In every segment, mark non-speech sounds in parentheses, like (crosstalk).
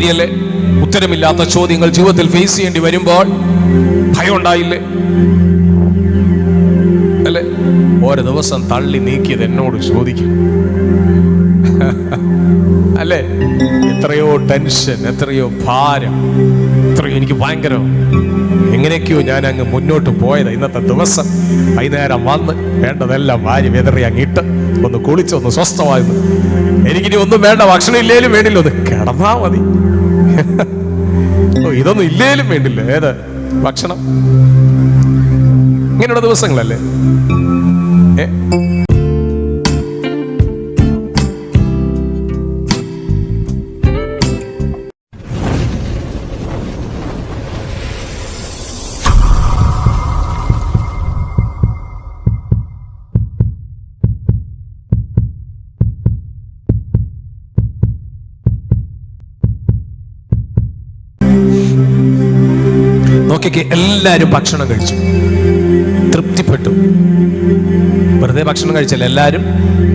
ശരിയല്ലേ? ഉത്തരമില്ലാത്ത ചോദ്യങ്ങൾ ജീവിതത്തിൽ ഫേസ് ചെയ്യേണ്ടി വരുമ്പോൾ ഭയം ഉണ്ടായില്ലേ അല്ലേ? ഓരോ ദിവസം തള്ളി നീക്കിയത് എന്നോട് ചോദിക്കും. (laughs) അല്ലേ? എത്രയോ ടെൻഷൻ എത്രയോ ഭാരം എത്രയോ എനിക്ക് ഭയങ്കര. എങ്ങനെയൊക്കെയോ ഞാൻ അങ്ങ് മുന്നോട്ട് പോയത് ഇന്നത്തെ ദിവസം. വൈകുന്നേരം വന്ന് വേണ്ടതെല്ലാം വാരി വെതറി അങ്ങിട്ട് ഒന്ന് കുളിച്ച് ഒന്ന് സ്വസ്ഥമായിരുന്നു എനിക്കിനി ഒന്നും വേണ്ട ഭക്ഷണം ഇല്ലേലും വേണ്ടില്ല ഒന്ന് കിടന്നാ മതി. ഇതൊന്നും ഇല്ലേലും വേണ്ടില്ല. ഏത്? ഭക്ഷണം. ഇങ്ങനെയുള്ള ദിവസങ്ങളല്ലേ? ഏ? നോക്കിക്കേ എല്ലാവരും ഭക്ഷണം കഴിച്ചു. തൃപ്തിപ്പെട്ടു. വെറുതെ ഭക്ഷണം കഴിച്ചല്ല എല്ലാവരും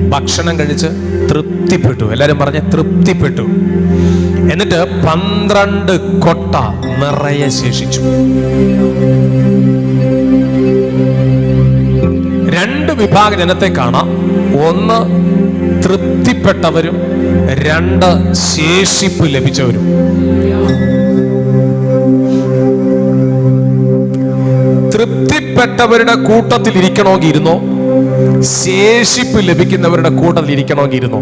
ഭക്ഷണം കഴിച്ച് തൃപ്തിപ്പെട്ടു. എല്ലാവരും പറഞ്ഞ തൃപ്തിപ്പെട്ടു. എന്നിട്ട് പന്ത്രണ്ട് കൊട്ട നിറയെ ശേഷിച്ചു. രണ്ട് വിഭാഗ ജനത്തെ കാണാം. ഒന്ന് തൃപ്തിപ്പെട്ടവരും രണ്ട് ശേഷിപ്പ് ലഭിച്ചവരും. തൃപ്തിപ്പെട്ടവരുടെ കൂട്ടത്തിൽ ഇരിക്കണമെങ്കിൽ ഇരുന്നോ ശേഷിപ്പ് ലഭിക്കുന്നവരുടെ കൂട്ടത്തിൽ ഇരിക്കണമെങ്കിൽ ഇരുന്നോ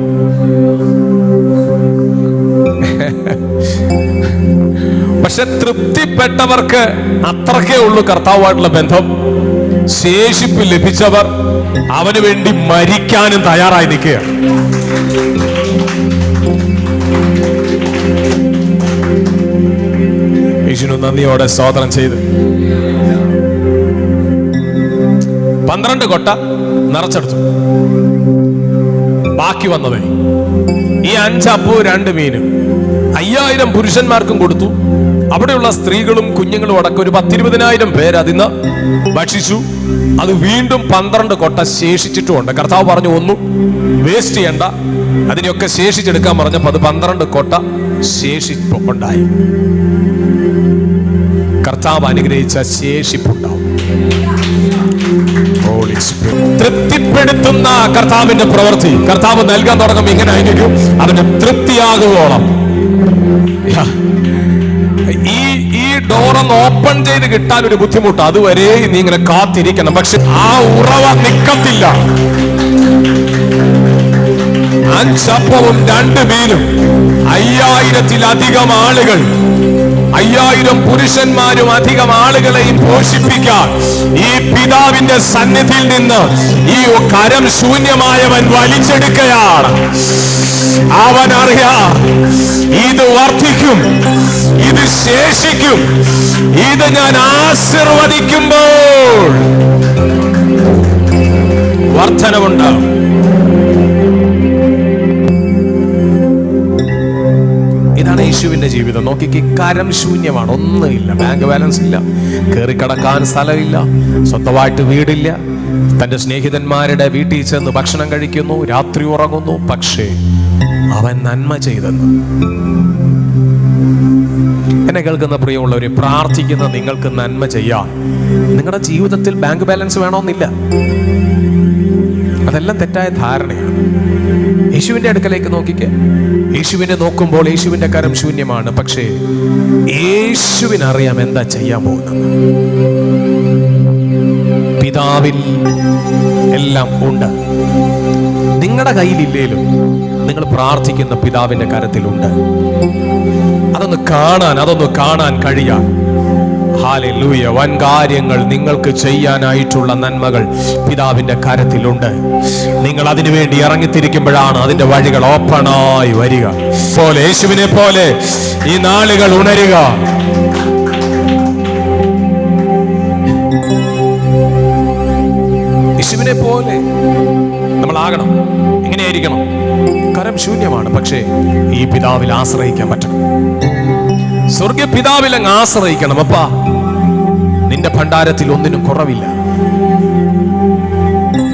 പക്ഷെ തൃപ്തിപ്പെട്ടവർക്ക് അത്രക്കേ ഉള്ളൂ കർത്താവുമായിട്ടുള്ള ബന്ധം. ശേഷിപ്പ് ലഭിച്ചവർ അവന് വേണ്ടി മരിക്കാനും തയ്യാറായി നിൽക്കുക. യേശുവിനു നന്ദിയോടെ സ്തോത്രം ചെയ്ത്. പന്ത്രണ്ട് കൊട്ട നിറച്ചെടുത്തു. ബാക്കി വന്നതേ ഈ അഞ്ചപ്പൂ രണ്ട് മീനും. അയ്യായിരം പുരുഷന്മാർക്കും കൊടുത്തു. അവിടെയുള്ള സ്ത്രീകളും കുഞ്ഞുങ്ങളും അടക്കം ഒരു പത്തിരുപതിനായിരം പേര് അതിന്ന് ഭക്ഷിച്ചു. അത് വീണ്ടും പന്ത്രണ്ട് കൊട്ട ശേഷിച്ചിട്ടുമുണ്ട്. കർത്താവ് പറഞ്ഞു ഒന്നും വേസ്റ്റ് ചെയ്യണ്ട. അതിനെയൊക്കെ ശേഷിച്ചെടുക്കാൻ പറഞ്ഞപ്പോൾ അത് പന്ത്രണ്ട് കൊട്ട ശേഷിപ്പുണ്ടായി. കർത്താവ് അനുഗ്രഹിച്ച ശേഷിപ്പുണ്ടാവും. തൃപ്തിപ്പെടുത്തുന്ന കർത്താവിന്റെ പ്രവൃത്തി. കർത്താവ് നൽകാൻ തുടങ്ങും ഇങ്ങനെ ആയിരിക്കും. അവന്റെ തൃപ്തിയാകുവോളം. ഈ ഈ ഡോർ ഒന്ന് ഓപ്പൺ ചെയ്ത് കിട്ടാൻ ഒരു ബുദ്ധിമുട്ട്. അതുവരെ നീ ഇങ്ങനെ കാത്തിരിക്കണം. പക്ഷെ ആ ഉറവ നിക്കത്തില്ല. അഞ്ചപ്പവും രണ്ട് മീനും അയ്യായിരത്തിലധികം ആളുകൾ അയ്യായിരം പുരുഷന്മാരും അധികം ആളുകളെയും പോഷിപ്പിക്കാൻ ഈ പിതാവിന്റെ സന്നിധിയിൽ നിന്ന് ഈ കരം ശൂന്യമായവൻ വലിച്ചെടുക്കുകയാണ്. അവൻ അറിയാം ഇത് വർദ്ധിക്കും ഇത് ശേഷിക്കും ഇത് ഞാൻ ആശീർവദിക്കുമ്പോൾ വർധനമുണ്ടാവും ഇതാണ് യേശുവിന്റെ ജീവിതം. നോക്കിക്ക് കരം ശൂന്യമാണ് ഒന്നുമില്ല. ബാങ്ക് ബാലൻസ് ഇല്ല. കയറി കടക്കാൻ സ്ഥലമില്ല. സ്വന്തമായിട്ട് വീടില്ല. തന്റെ സ്നേഹിതന്മാരുടെ വീട്ടിൽ ചെന്ന് ഭക്ഷണം കഴിക്കുന്നു രാത്രി ഉറങ്ങുന്നു. പക്ഷേ അവൻ നന്മ ചെയ്തെന്ന്. എന്നെ കേൾക്കുന്ന പ്രിയമുള്ളവരെ പ്രാർത്ഥിക്കുന്ന നിങ്ങൾക്ക് നന്മ ചെയ്യാം നിങ്ങളുടെ ജീവിതത്തിൽ ബാങ്ക് ബാലൻസ് വേണമെന്നില്ല അതെല്ലാം തെറ്റായ ധാരണയാണ്. യേശുവിന്റെ അടുക്കലേക്ക് നോക്കിക്കേ. യേശുവിനെ നോക്കുമ്പോൾ യേശുവിന്റെ കരം ശൂന്യമാണ്. പക്ഷേ യേശുവിനറിയാം എന്താ ചെയ്യാൻ പോകുന്നത്. പിതാവിൽ എല്ലാം ഉണ്ട്. നിങ്ങളുടെ കയ്യിലില്ലേലും നിങ്ങൾ പ്രാർത്ഥിക്കുന്ന പിതാവിന്റെ കരത്തിലുണ്ട്. അതൊന്ന് കാണാൻ അതൊന്ന് കാണാൻ കഴിയാൻ ഹാലൂയ വൻ കാര്യങ്ങൾ നിങ്ങൾക്ക് ചെയ്യാനായിട്ടുള്ള നന്മകൾ പിതാവിന്റെ കരത്തിലുണ്ട്. നിങ്ങൾ അതിനുവേണ്ടി ഇറങ്ങിത്തിരിക്കുമ്പോഴാണ് അതിന്റെ വഴികൾ ഓപ്പണായി വരിക. പോലെ യേശുവിനെ പോലെ ഈ നാളുകൾ ഉണരുക. യേശുവിനെ പോലെ നമ്മൾ നമ്മളാകണം. എങ്ങനെയായിരിക്കണം കരം ശൂന്യമാണ് പക്ഷേ ഈ പിതാവിൽ ആശ്രയിക്കാൻ പറ്റണം. സ്വർഗ പിതാവിൽ അങ്ങ് ആശ്രയിക്കണം അപ്പാ. നിന്റെ ഭണ്ഡാരത്തിൽ ഒന്നിനും കുറവില്ല.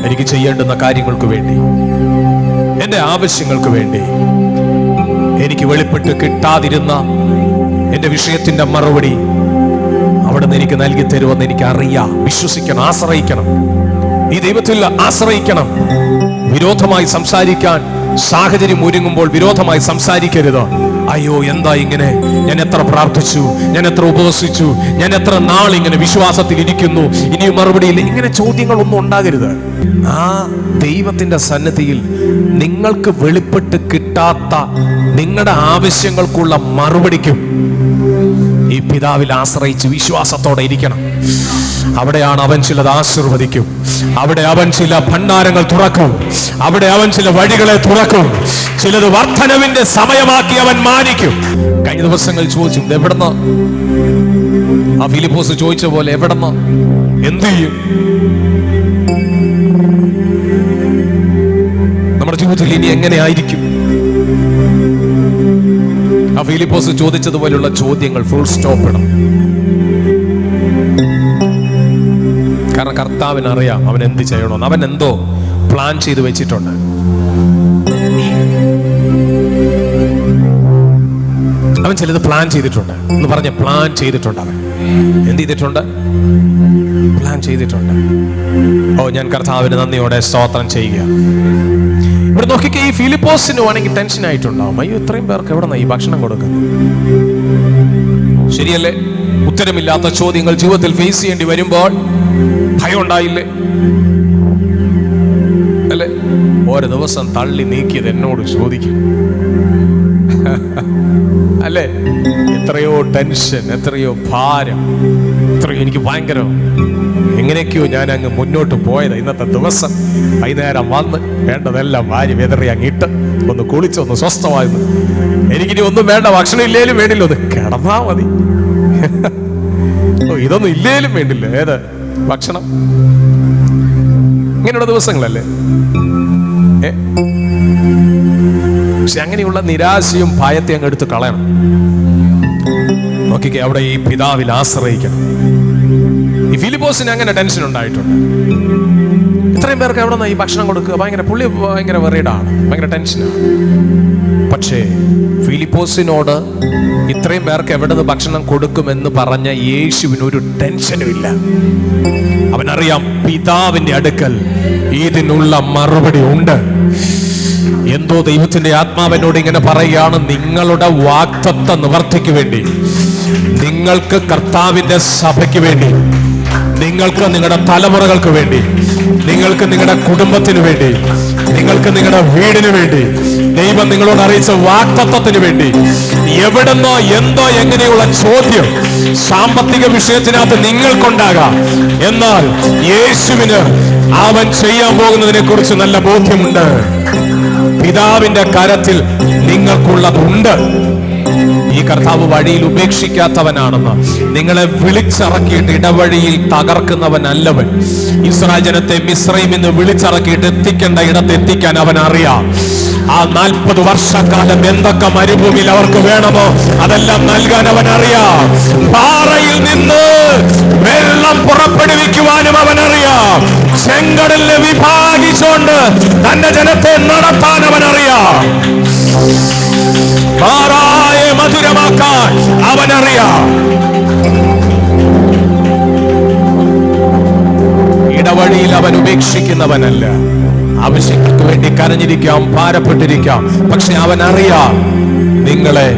എനിക്ക് ചെയ്യേണ്ടുന്ന കാര്യങ്ങൾക്ക് വേണ്ടി എന്റെ ആവശ്യങ്ങൾക്ക് വേണ്ടി എനിക്ക് വെളിപ്പെട്ട് കിട്ടാതിരുന്ന എന്റെ വിഷയത്തിന്റെ മറുപടി അവിടുന്ന് എനിക്ക് നൽകി തരുമെന്ന് എനിക്ക് അറിയാം വിശ്വസിക്കണം ആശ്രയിക്കണം. ഈ ദൈവത്തിൽ ആശ്രയിക്കണം. വിരോധമായി സംസാരിക്കാൻ സാഹചര്യം ഒരുങ്ങുമ്പോൾ വിരോധമായി സംസാരിക്കരുത്. അയ്യോ എന്താ ഇങ്ങനെ? ഞാൻ എത്ര പ്രാർത്ഥിച്ചു ഞാൻ എത്ര ഉപവസിച്ചു ഞാൻ എത്ര നാൾ ഇങ്ങനെ വിശ്വാസത്തിൽ ഇരിക്കുന്നു? ഇനിയും മറുപടിയില്ല ഇങ്ങനെ ചോദ്യങ്ങളൊന്നും ഉണ്ടാകരുത്. ആ ദൈവത്തിന്റെ സന്നിധിയിൽ നിങ്ങൾക്ക് വെളിപ്പെട്ട് കിട്ടാത്ത നിങ്ങളുടെ ആവശ്യങ്ങൾക്കുള്ള മറുപടിക്കും ഈ പിതാവിൽ ആശ്രയിച്ച് വിശ്വാസത്തോടെ ഇരിക്കണം. അവിടെയാണ് അവൻ ചിലത് ആശീർവദിക്കും. അവിടെ അവൻ ചില ഭണ്ഡാരങ്ങൾ തുറക്കും. അവിടെ അവൻ ചില വഴികളെ തുറക്കും. ചിലത് വർധനവിന്റെ സമയമാക്കി അവൻ മാനിക്കും. കഴിഞ്ഞ ദിവസങ്ങൾ ചോദിച്ചു "ഇത് എവിടുന്ന്? ആ ഫിലിപ്പോസ് ചോദിച്ച പോലെ എവിടുന്ന്? എന്ത് ചെയ്യും? നമ്മുടെ ജീവിതത്തിൽ ഇനി എങ്ങനെ ആയിരിക്കും? ആ ഫിലിപ്പോസ് ചോദിച്ചതുപോലുള്ള ചോദ്യങ്ങൾ ഫുൾ സ്റ്റോപ്പ് ഇടണം. കാരണം കർത്താവിന് അറിയാം അവൻ എന്ത് ചെയ്യണമെന്ന്. അവൻ എന്തോ പ്ലാൻ ചെയ്ത് വെച്ചിട്ടുണ്ട്. അവൻ ചിലത് പ്ലാൻ ചെയ്തിട്ടുണ്ട്. എന്ന് പറഞ്ഞ പ്ലാൻ ചെയ്തിട്ടുണ്ട് അവൻ. എന്ത് ചെയ്തിട്ടുണ്ട്? പ്ലാൻ ചെയ്തിട്ടുണ്ട്. ഓ ഞാൻ കർത്താവിന് നന്ദിയോടെ സ്തോത്രം ചെയ്യുക. ഇവിടെ നോക്കിക്കേ ഈ ഫിലിപ്പോസിന് വേണമെങ്കിൽ ടെൻഷൻ ആയിട്ടുണ്ടാവും. അയ്യോ ഇത്രയും പേർക്ക് എവിടെ ഈ ഭക്ഷണം കൊടുക്കുന്നത്? ശരിയല്ലേ? ഉത്തരമില്ലാത്ത ചോദ്യങ്ങൾ ജീവിതത്തിൽ ഫേസ് ചെയ്യേണ്ടി വരുമ്പോൾ ഭയം ഉണ്ടായില്ലേ അല്ലെ? ഓരോ ദിവസം തള്ളി നീക്കിയത് എന്നോട് ചോദിക്കും. (laughs) അല്ലേ? എത്രയോ ടെൻഷൻ എത്രയോ ഭാരം. എത്രയോ എനിക്ക് ഭയങ്കര. എങ്ങനെയൊക്കെയോ ഞാൻ അങ്ങ് മുന്നോട്ട് പോയത്. ഇന്നത്തെ ദിവസം വൈകുന്നേരം വന്ന് വേണ്ടതെല്ലാം വാരി വെതറി അങ്ങിട്ട് ഒന്ന് കുളിച്ച് ഒന്ന് സ്വസ്ഥമായിരുന്നു. എനിക്കിനി ഒന്നും വേണ്ട ഭക്ഷണം ഇല്ലേലും വേണ്ടില്ല. ഒന്ന് കിടന്നാ മതി. ഇതൊന്നും ഇല്ലേലും വേണ്ടില്ല. ഏത്? ഭക്ഷണം. ഇങ്ങനെയുള്ള ദിവസങ്ങളല്ലേ? പക്ഷെ അങ്ങനെയുള്ള നിരാശയും ഭയത്തെ അങ്ങ് എടുത്ത് കളയണം. നോക്കിക്കേ അവിടെ ഈ പിതാവിൽ ആശ്രയിക്കണം. ഈ ഫിലിപ്പോസിന് അങ്ങനെ ടെൻഷൻ ഉണ്ടായിട്ടുണ്ട്. ഇത്രയും പേർക്ക് എവിടെ നിന്ന് ഈ ഭക്ഷണം കൊടുക്കുക? ഭയങ്കര പുള്ളി ഭയങ്കര വെറിയഡാണ് ഭയങ്കര ടെൻഷനാണ് പക്ഷേ ഫിലിപ്പോസിനോട് ഇത്രയും പേർക്ക് എവിടെ നിന്ന് ഭക്ഷണം കൊടുക്കുമെന്ന് പറഞ്ഞ യേശുവിന് ഒരു ടെൻഷനും ഇല്ല. അവനറിയാം പിതാവിന്റെ അടുക്കൽ ഇതിനുള്ള മറുപടി ഉണ്ട്. എന്തോ ദൈവത്തിന്റെ ആത്മാവിനോട് ഇങ്ങനെ പറയുകയാണ് നിങ്ങളുടെ വാക്തത്വ നിവർത്തിക്ക് വേണ്ടി നിങ്ങൾക്ക് കർത്താവിന്റെ സഭയ്ക്ക് വേണ്ടി നിങ്ങൾക്ക് നിങ്ങളുടെ തലമുറകൾക്ക് വേണ്ടി നിങ്ങൾക്ക് നിങ്ങളുടെ കുടുംബത്തിന് വേണ്ടി നിങ്ങൾക്ക് നിങ്ങളുടെ വീടിന് വേണ്ടി ദൈവം നിങ്ങളോട് അറിയിച്ച വാക്തത്വത്തിന് വേണ്ടി എവിടെന്നോ എന്തോ എങ്ങനെയുള്ള ചോദ്യം സാമ്പത്തിക വിഷയത്തിനകത്ത് നിങ്ങൾക്കുണ്ടാകാം. എന്നാൽ യേശുവിന് അവൻ ചെയ്യാൻ പോകുന്നതിനെ കുറിച്ച് നല്ല ബോധ്യമുണ്ട്. പിതാവിന്റെ കരത്തിൽ നിങ്ങൾക്കുള്ളതുണ്ട്. ഈ കർത്താവ് വഴിയിൽ ഉപേക്ഷിക്കാത്തവനാണെന്ന്. നിങ്ങളെ വിളിച്ചിറക്കിയിട്ട് ഇടവഴിയിൽ തകർക്കുന്നവനല്ലവൻ. ഇസ്രായേൽ ജനത്തെ മിശ്രയിൽ നിന്ന് വിളിച്ചിറക്കിയിട്ട് എത്തിക്കേണ്ട ഇടത്ത് എത്തിക്കാൻ അവൻ അറിയാം ആ നാൽപ്പത് വർഷക്കാലം എന്തൊക്കെ മരുഭൂമിയിൽ അവർക്ക് വേണമോ അതെല്ലാം നൽകാൻ അവൻ അറിയാം പാറയിൽ നിന്ന് വെള്ളം പുറപ്പെടുവിക്കുവാനും അവൻ അറിയാം ചെങ്കടലിനെ വിഭാഗിച്ചുകൊണ്ട് തന്റെ ജനത്തെ നടത്താൻ അവൻ അറിയാം ഇടവഴിയിൽ അവൻ ഉപേക്ഷിക്കുന്നവനല്ല. ആവശ്യങ്ങൾക്ക് വേണ്ടി കരഞ്ഞിരിക്കാം ഭാരപ്പെട്ടിരിക്കാം. പക്ഷെ അവൻ അറിയാം നിങ്ങളെ